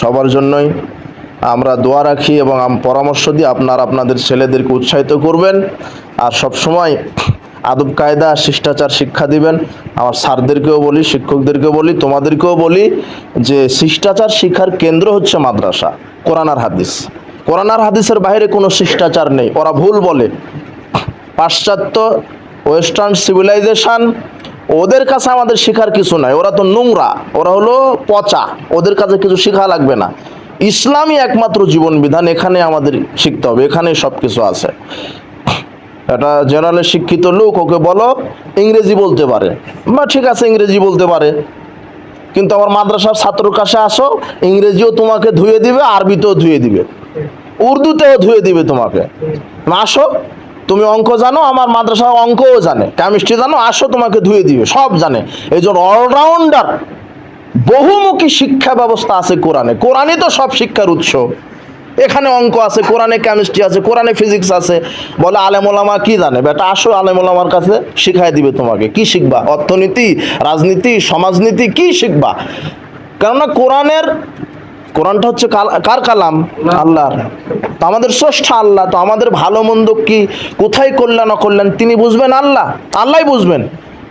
সবার জন্যই আমরা দোয়া রাখি এবং পরামর্শ দিই আপনার আপনাদের ছেলেদেরকে উৎসাহিত করবেন। আর সব সময় আদব কায়দা, শিষ্টাচার, শিক্ষা দিবেন। আমার স্যারদেরকেও বলি, শিক্ষকদেরকেও বলি, তোমাদেরকেও বলি যে শিষ্টাচার শিক্ষার কেন্দ্র হচ্ছে মাদ্রাসা, কোরআন আর হাদিস। কোরআন আর হাদিসের বাইরে কোনো শিষ্টাচার নেই। ওরা ভুল বলে। পাশ্চাত্য, ওয়েস্টার্ন সিভিলাইজেশন ওদের কাছে আমাদের শেখার কিছু নাই, ওরা তো নোংরা, ওরা হলো পচা, ওদের কাছে কিছু শেখা লাগবে না। ইসলামই একমাত্র জীবন বিধান এখানে আমাদের শিখতে হবে, এখানে সব কিছু আছে। একটা জেনারেল শিক্ষিত লোক, ওকে বলো, ইংরেজি বলতে পারে। বা ঠিক আছে, ইংরেজি বলতে পারে। কিন্তু আমার মাদ্রাসার ছাত্রর কাছে আসো, ইংরেজিও তোমাকে ধুয়ে দিবে, আরবিতেও ধুয়ে দিবে। উর্দুতেও ধুয়ে দিবে তোমাকে। আসো। তুমি অঙ্ক জানো, আমার মাদ্রাসা অঙ্কও জানে। কেমিস্ট্রি জানো, আসো তোমাকে ধুয়ে দিবে, সব জানে। এই জন্য অলরাউন্ডার বহুমুখী শিক্ষা ব্যবস্থা আছে কোরআনে। কোরআনই তো সব শিক্ষার উৎস। এখানে অঙ্ক আছে, কোরআনে কেমিস্ট্রি আছে, কোরআনে ফিজিক্স আছে। বলে আলেমোলামা কি জানে? বেটা, আসো আলেমোলামার কাছে শিখাই দিবে তোমাকে। কি শিখবা? অর্থনীতি, রাজনীতি, সমাজনীতি, কি শিখবা? কেননা কোরআনের কোরআনটা হচ্ছে কার কালাম? আল্লাহর। তো আমাদের স্রষ্টা আল্লাহ, তো আমাদের ভালো মন্দ কি, কোথায় কল্যাণ, অকল্যাণ? তিনি বুঝবেন আল্লাহ, আল্লাহই বুঝবেন।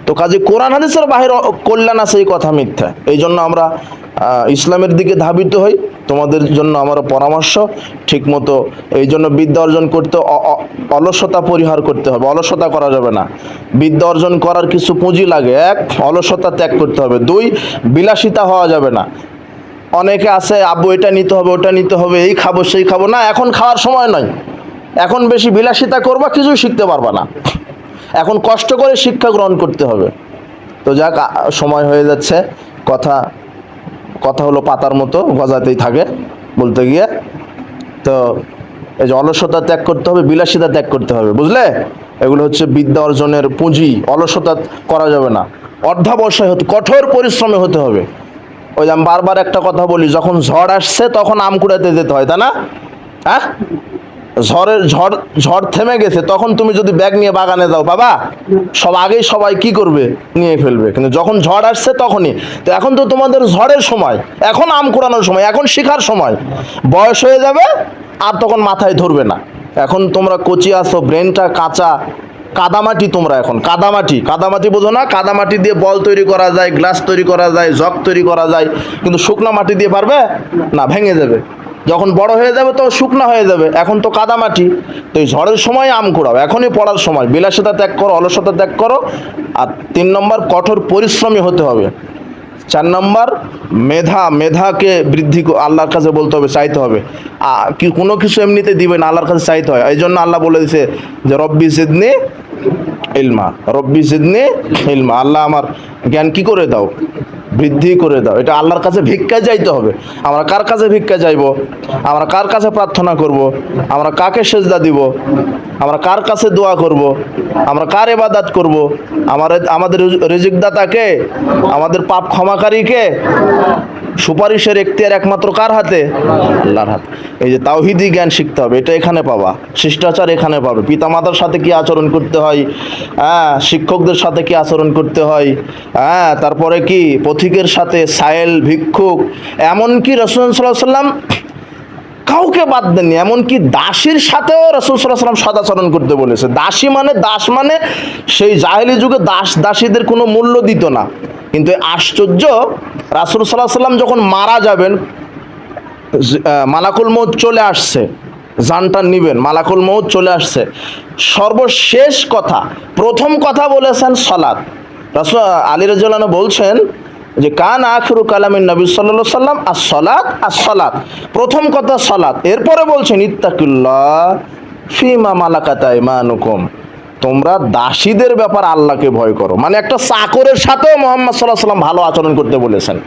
তো কাজে কোরআন হাদিসের বাহির কল্যাণ আছে এই কথা মিথ্যা। এই জন্য আমরা ইসলামের দিকে ধাবিত হই। তোমাদের জন্য আমার পরামর্শ, ঠিকমতো এই জন্য বিদ্যা অর্জন করতে অলসতা পরিহার করতে হবে। অলসতা করা যাবে না। বিদ্যা অর্জন করার কিছু পুঁজি লাগে। এক, অলসতা ত্যাগ করতে হবে। দুই, বিলাসিতা হওয়া যাবে না। অনেকে আছে, আব্বু, এটা নিতে হবে, ওটা নিতে হবে, এই খাব, সেই খাব। না, এখন খাওয়ার সময় নয়। এখন বেশি বিলাসিতা করবা, কিছুই শিখতে পারবা না। এখন কষ্ট করে শিক্ষা গ্রহণ করতে হবে। তো যাক সময় হয়ে যাচ্ছে। কথা কথা হলো পাতার মতো, গজাতেই থাকে বলতে গিয়ে। তো এই যে অলসতা ত্যাগ করতে হবে, বিলাসিতা ত্যাগ করতে হবে, বুঝলে? এগুলো হচ্ছে বিদ্যা অর্জনের পুঁজি। অলসতা করা যাবে না। অর্ধাবসায় হতে, কঠোর পরিশ্রমে হতে হবে। ওই আমি বারবার একটা কথা বলি, যখন ঝড় আসছে তখন আম কুড়াতে যেতে হয়, তাই না? হ্যাঁ? ঝড়ের, ঝড় ঝড় থেমে গেছে, তখন তুমি যদি ব্যাগ নিয়ে বাগানে যাও, বাবা, সব আগেই সবাই কি করবে? নিয়ে ফেলবে, কিন্তু যখন ঝড় আসছে তখনই। তো এখন তো তোমাদের ঝড়ের সময়, এখন আম কুড়ানোর সময়, এখন শিখার সময়। বয়স হয়ে যাবে, আর তখন মাথায় ধরবে না। এখন তোমরা কচি আসো ব্রেনটা কাঁচা কাদামাটি তোমরা এখন, কাদামাটি। কাদামাটি বোঝো না, কাদামাটি দিয়ে বল তৈরি করা যায়, গ্লাস তৈরি করা যায়, জগ তৈরি করা যায়, কিন্তু শুকনো মাটি দিয়ে পারবে? না, ভেঙে যাবে। যখন বড় হয়ে যাবে তো শুকনা হয়ে যাবে, এখন তো কাদামাটি। তো এই ঝড়ের সময় আম কুড়াও, এখনই পড়ার সময়। বিলাসিতা ত্যাগ করো, অলসতা ত্যাগ করো, আর তিন নম্বর, কঠোর পরিশ্রমী হতে হবে। চার নম্বর, মেধা, মেধাকে বৃদ্ধি আল্লাহর কাছে বলতে হবে, চাইতে হবে। কি কোনো কিছু এমনিতে দিবে না আল্লাহর কাছে চাইতে হয়। এই জন্য আল্লাহ বলে দিছে যে, রব্বি সিদনি ইলমা, রব্বি সিদনি ইলমা। আল্লাহ আমার জ্ঞান কি করে দাও? বৃদ্ধি করে দাও। এটা আল্লাহর কাছে ভিক্ষা যাইতে হবে। আমরা কার কাছে ভিক্ষা যাইব? আমরা কার কাছে প্রার্থনা করব? আমরা কাকে সেজদা দিব? আমরা কার কাছে দোয়া করব? আমরা কার এবাদাত করব? আমাদের আমাদের রিজিকদাতাকে আমাদের পাপ ক্ষমাকারীকে সুপারিশের এখতিয়ার একমাত্র কার হাতে? আল্লাহর হাতে। এই যে তাওহিদি জ্ঞান শিখতে হবে, এটা এখানে পাবা। শিষ্টাচার এখানে পাবে। পিতামাতার সাথে কি আচরণ করতে হয়? হ্যাঁ শিক্ষকদের সাথে কি আচরণ করতে হয়? হ্যাঁ তারপরে কি? পথিকের সাথে সায়েল, ভিক্ষুক, এমনকি রসুল সাল্লাহ সাল্লাম কাউকে বাদ দেননি, এমনকি দাসীর সাথেও রসুল সাল্লাম সদাচরণ করতে বলেছে। দাসী মানে দাস মানে সেই জাহেলি যুগে দাস দাসীদের কোনো মূল্য দিত না। কিন্তু আশ্চর্য রাসুল সাল্লাহ সাল্লাম যখন মারা যাবেন মালাকুল মৌত চলে আসছে। জানটা নিবেন, মালাকুল মৌত চলে আসছে। সর্বশেষ কথা, প্রথম কথা বলেছেন সলাৎ রাসুল আলী রাজু বলছেন যে, কান আখরু কালামিন নবী সাল্লা সাল্লাম আর সলাৎ আর সলাৎ প্রথম কথা সলাৎ এরপরে বলছেন, ইত্তাকুল্লাহ ফিমা মালাকাতা ইমানুকুম। তোমরা দাসীদের ব্যাপার আল্লাহকে ভয় করো। মানে একটা চাকরের সাথেও মোহাম্মদ সাল্লাহ সাল্লাম ভালো আচরণ করতে বলেছেন।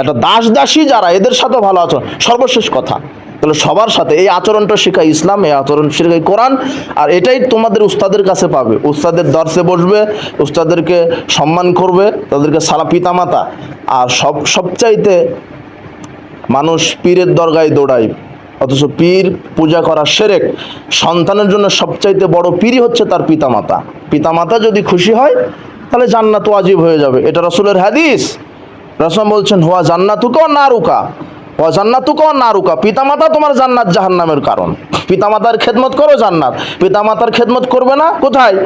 একটা দাস দাসী যারা, এদের সাথেও ভালো আচরণ। সর্বশেষ কথা, তাহলে সবার সাথে এই আচরণটা শেখায় ইসলাম, এই আচরণ শেখায় কোরআন, আর এটাই তোমাদের উস্তাদের কাছে পাবে। উস্তাদের দর্শে বসবে, উস্তাদেরকে সম্মান করবে, তাদেরকে সারা পিতামাতা। আর সব, সবচাইতে মানুষ পীরের দরগায় দৌড়ায়। অথচ পীর পূজা করা সেরেক সন্তানের জন্য সবচাইতে বড় পীরই হচ্ছে তার পিতামাতা। পিতামাতা যদি খুশি হয়, তাহলে জান্নাত ওয়াজিব হয়ে যাবে। এটা রসুলের হাদিস। রসম বলছেন, হুয়া জান্নাতুকা না রুকা হুয়া জান্নাতুকা না রুকা পিতামাতা তোমার জান্নাত জাহান্নামের কারণ। পিতামাতার খেদমত করো জান্নাত। পিতামাতার খেদমত করবে না, কোথায়?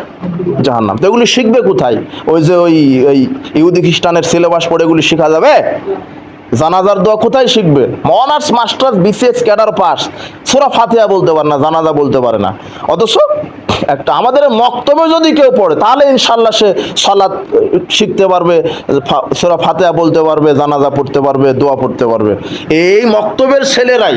জাহান্নাম। তো এগুলি শিখবে কোথায়? ওই যে ওই ওই ইহুদি খ্রিস্টানের সিলেবাস পড়ে এগুলি শেখা যাবে? জানাজার দোয়া কোথায় শিখবে? Honours masters, BCS, cadre pass. সুরা ফাতিহা বলতে পারে না, জানাজা বলতে পারে না। অথচ একটা আমাদের মক্তবে যদি কেউ পড়ে, তাহলে ইনশাল্লাহ সে সালাত শিখতে পারবে সুরা ফাতিহা বলতে পারবে, জানাজা পড়তে পারবে, দোয়া পড়তে পারবে। এই মক্তবের ছেলেরাই,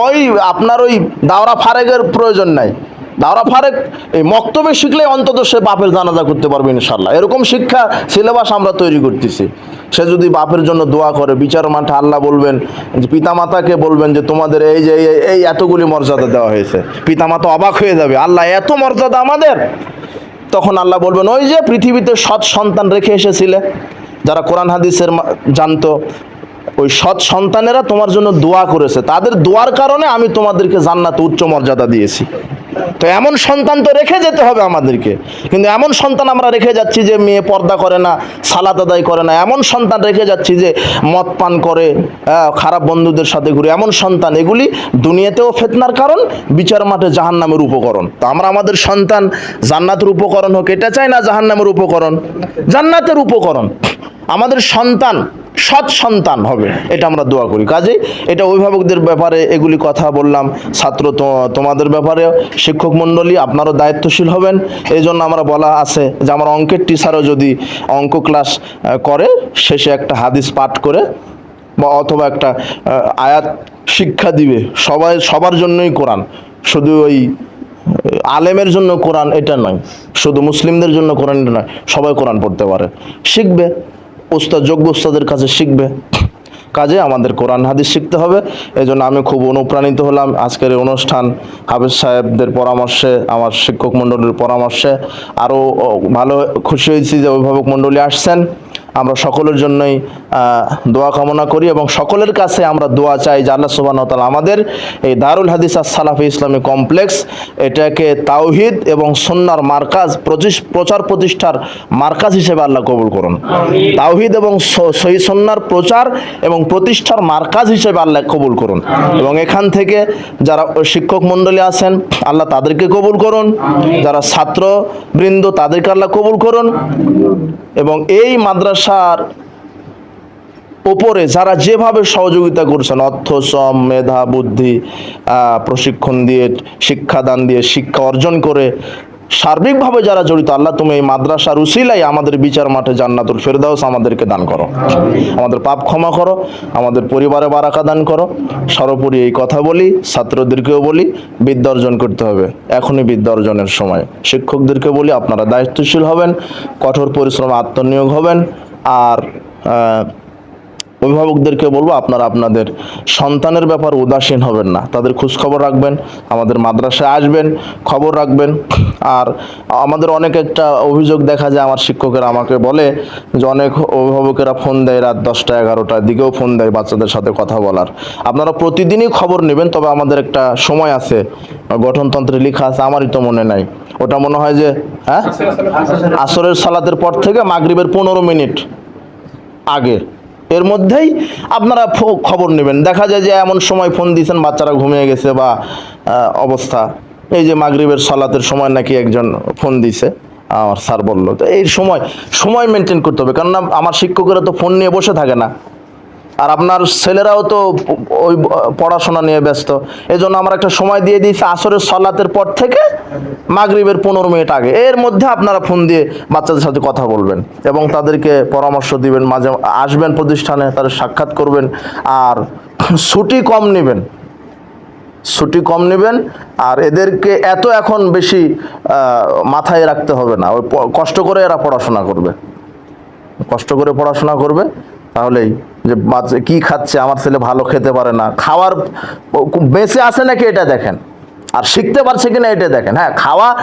ওই আপনার ওই দাওরা ফারেকের প্রয়োজন নাই। দাওরা ফারেক, এই মক্তবে শিখলে অন্তত সে বাপের জানাজা করতে পারবে ইনশাল্লাহ এরকম শিক্ষা, সিলেবাস আমরা তৈরি করতেছি। সে যদি বাপের জন্য দোয়া করে, বিচার মাঠে আল্লাহ বলবেন, যে পিতামাতাকে বলবেন যে তোমাদের এই যে, এই- এতগুলি মর্যাদা দেওয়া হয়েছে। পিতামাতা অবাক হয়ে যাবে, আল্লাহ, এত মর্যাদা আমাদের? তখন আল্লাহ বলবেন, ওই যে পৃথিবীতে সৎ সন্তান রেখে এসেছিলে, যারা কোরআন হাদিসের জানতো, ওই সৎ সন্তানেরা তোমার জন্য দোয়া করেছে। তাদের দোয়ার কারণে আমি তোমাদেরকে জান্নাত উচ্চ মর্যাদা দিয়েছি। তো এমন সন্তান তো রেখে যেতে হবে আমাদেরকে। কিন্তু এমন সন্তান আমরা রেখে যাচ্ছি যে মেয়ে পর্দা করে না, সালাত আদায় করে না। এমন সন্তান রেখে যাচ্ছি যে মদ পান করে খারাপ বন্ধুদের সাথে ঘুরে। এমন সন্তান, এগুলি দুনিয়াতেও ফেতনার কারণ, বিচার মাঠে জাহান্নামের উপকরণ। তো আমরা আমাদের সন্তান জান্নাতের উপকরণ হোক, এটা চাই না জাহান্নামের উপকরণ। জান্নাতের উপকরণ। আমাদের সন্তান সৎ সন্তান হবে, এটা আমরা দোয়া করি। কাজেই এটা অভিভাবকদের ব্যাপারে এগুলি কথা বললাম, ছাত্র তোমাদের ব্যাপারে শিক্ষক মণ্ডলী আপনারও দায়িত্বশীল হবেন এই জন্য আমরা বলা আছে যে আমার অঙ্কের টিচারও যদি অঙ্ক ক্লাস করে, শেষে একটা হাদিস পাঠ করে, বা অথবা একটা আয়াত শিক্ষা দিবে, সবাই, সবার জন্যই কোরআন, শুধু ওই আলেমের জন্য কোরআন এটা নয়, শুধু মুসলিমদের জন্য কোরআন এটা নয়, সবাই কোরআন পড়তে পারে, শিখবে। উস্তাদ, যোগ্য উস্তাদের কাছে শিখবে। কাজে আমাদের কোরআন হাদিস শিখতে হবে। এই জন্য আমি খুব অনুপ্রাণিত হলাম আজকের অনুষ্ঠান হাফিজ সাহেবদের পরামর্শে, আমার শিক্ষক মণ্ডলীর পরামর্শে। আরও ভালো খুশি হয়েছি যে অভিভাবক মণ্ডলী আসছেন। আমরা সকলের জন্যই দোয়া কামনা করি এবং সকলের কাছে আমরা দোয়া চাই যে আল্লাহ সুবাহ তাআলা আমাদের এই দারুল হাদিস আর সালাফি ইসলামী কমপ্লেক্স এটাকে তাওহিদ এবং সন্ন্যার মার্কাজ প্রচার প্রতিষ্ঠার মার্কাজ হিসেবে আল্লাহ কবুল করুন। তাওহিদ এবং সহি সন্ন্যার প্রচার এবং প্রতিষ্ঠার মার্কাজ হিসেবে আল্লাহ কবুল করুন। এবং এখান থেকে যারা শিক্ষক মণ্ডলী আছেন আল্লাহ তাদেরকে কবুল করুন। যারা ছাত্রবৃন্দ তাদেরকে আল্লাহ কবুল করুন। এবং এই মাদ্রাসার ওপরে যারা যেভাবে সহযোগিতা করছেন অর্থ শ্রম মেধা বুদ্ধি প্রশিক্ষণ দিয়ে শিক্ষাদান দিয়ে শিক্ষা অর্জন করে সার্বিকভাবে যারা জড়িত আল্লাহ তুমি এই মাদ্রাসার উসিলাই আমাদের বিচার মাঠে জান্নাতুল ফেরদাউস আমাদেরকে দান করো। আমাদের পাপ ক্ষমা করো আমাদের পরিবারে বারাকা দান করো। সর্বোপরি এই কথা বলি ছাত্রদেরকেও বলি বিদ্যা অর্জন করতে হবে। এখনই বিদ্যা অর্জনের সময়। শিক্ষকদেরকে বলি আপনারা দায়িত্বশীল হবেন কঠোর পরিশ্রম আত্মনিয়োগ হবেন আর আহ, অভিভাবকদেরকে বলব, আপনারা আপনাদের সন্তানের ব্যাপার উদাসীন হবেন না। তাদের খোঁজ খবর রাখবেন, আমাদের মাদ্রাসায় আসবেন, খবর রাখবেন। আর আমাদের অনেক একটা অভিযোগ দেখা যায়, আমার শিক্ষকেরা আমাকে বলে যে, অনেক অভিভাবকেরা ফোন দেয় রাত দশটা এগারোটার দিকেও ফোন দেয় বাচ্চাদের সাথে কথা বলার। আপনারা প্রতিদিনই খবর নেবেন, তবে আমাদের একটা সময় আছে, গঠনতন্ত্রে লেখা আছে, আমারই তো মনে নাই। ওটা মনে হয় যে হ্যাঁ? আসরের সালাতের পর থেকে মাগরিবের পনেরো মিনিট আগে। এর মধ্যেই আপনারা খবর নেবেন। দেখা যায় যে এমন সময় ফোন দিয়েছেন, বাচ্চারা ঘুমিয়ে গেছে বা অবস্থা। এই যে মাগরীবের সালাতের সময় নাকি একজন ফোন দিছে আমার স্যার বলল। তো এই সময় সময় মেনটেন করতে হবে। কেননা আমার শিক্ষকেরা তো ফোন নিয়ে বসে থাকে না। আর আপনার ছেলেরাও তো ওই পড়াশোনা নিয়ে ব্যস্ত। এই জন্য আমরা একটা সময় দিয়ে দিয়েছি আসরের সলাতের পর থেকে মাগরিবের পনেরো মিনিট আগে। এর মধ্যে আপনারা ফোন দিয়ে বাচ্চাদের সাথে কথা বলবেন এবং তাদেরকে পরামর্শ দিবেন, মাঝে আসবেন প্রতিষ্ঠানে, তাদের সাক্ষাৎ করবেন আর ছুটি কম নেবেন। ছুটি কম নেবেন আর এদেরকে এত এখন বেশি মাথায় রাখতে হবে না। ওই কষ্ট করে এরা পড়াশোনা করবে। কষ্ট করে পড়াশোনা করবে। তাহলেই যে কি খাচ্ছে, আমার ছেলে ভালো খেতে পারে না। খাওয়ার বেঁচে আছে নাকি এটা দেখেন? আর শিখতে পারছে কিনা এটা দেখেন। হ্যাঁ খাওয়া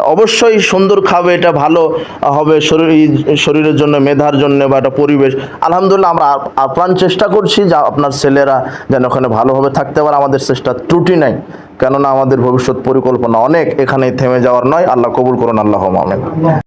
অবশ্যই সুন্দর খাবে, এটা ভালো হবে শরীর শরীরের জন্য, মেধার জন্য বা একটা পরিবেশ। আলহামদুলিল্লাহ আমরা আপ- আপ্রাণ চেষ্টা করছি যা আপনার ছেলেরা যেন ওখানে ভালোভাবে থাকতে পারে। আমাদের চেষ্টা ত্রুটি নাই। কেননা আমাদের ভবিষ্যৎ পরিকল্পনা অনেক। এখানেই থেমে যাওয়ার নয়। আল্লাহ কবুল করুন। আল্লাহ আমিন